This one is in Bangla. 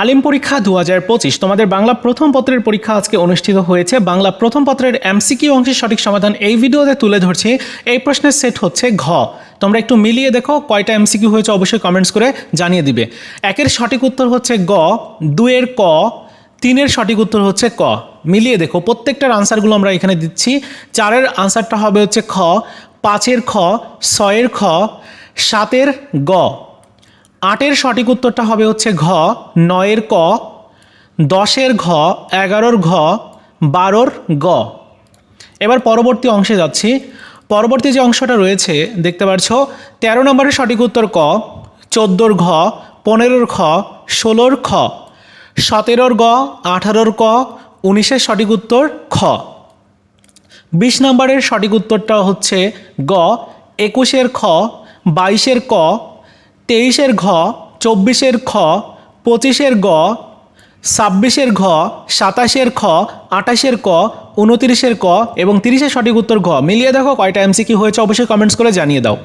আলিম পরীক্ষা দু হাজার পঁচিশ। তোমাদের বাংলা প্রথম পত্রের পরীক্ষা আজকে অনুষ্ঠিত হয়েছে। বাংলা প্রথম পত্রের এমসিকিউ অংশের সঠিক সমাধান এই ভিডিওতে তুলে ধরছি। এই প্রশ্নের সেট হচ্ছে ঘ। তোমরা একটু মিলিয়ে দেখো, কয়টা এমসিকিউ হয়েছে অবশ্যই কমেন্টস করে জানিয়ে দিবে। একের সঠিক উত্তর হচ্ছে গ দুয়ের ক, তিনের সঠিক উত্তর হচ্ছে ক। মিলিয়ে দেখো, প্রত্যেকটার আনসারগুলো আমরা এখানে দিচ্ছি। চারের আনসারটা হবে হচ্ছে খ, পাঁচের খ, ছয়ের খ, সাতের গ। আটের সঠিক উত্তরটা হবে হচ্ছে ঘ, নয়ের ক, দশের ঘ, এগারোর ঘ, বারোর গ। এবার পরবর্তী অংশে যাচ্ছি। পরবর্তী যে অংশটা রয়েছে, দেখতে পাচ্ছ, তেরো নম্বরের সঠিক উত্তর ক, চোদ্দোর ঘ, পনেরোর খ, ষোলোর খ, সতেরোর গ, আঠারোর ক, উনিশের সঠিক উত্তর খ। বিশ নম্বরের সঠিক উত্তরটা হচ্ছে গ, একুশের খ, বাইশের ক তেইশের ঘ, চব্বিশের খ, পঁচিশের গ, ছাব্বিশের ঘ, সাতাশের খ, আঠাশের ক, উনতিরিশের ক এবং তিরিশের সঠিক উত্তর ঘ। মিলিয়ে দেখো কয়টা এমসি কি হয়েছে, অবশ্যই কমেন্টস করে জানিয়ে দাও।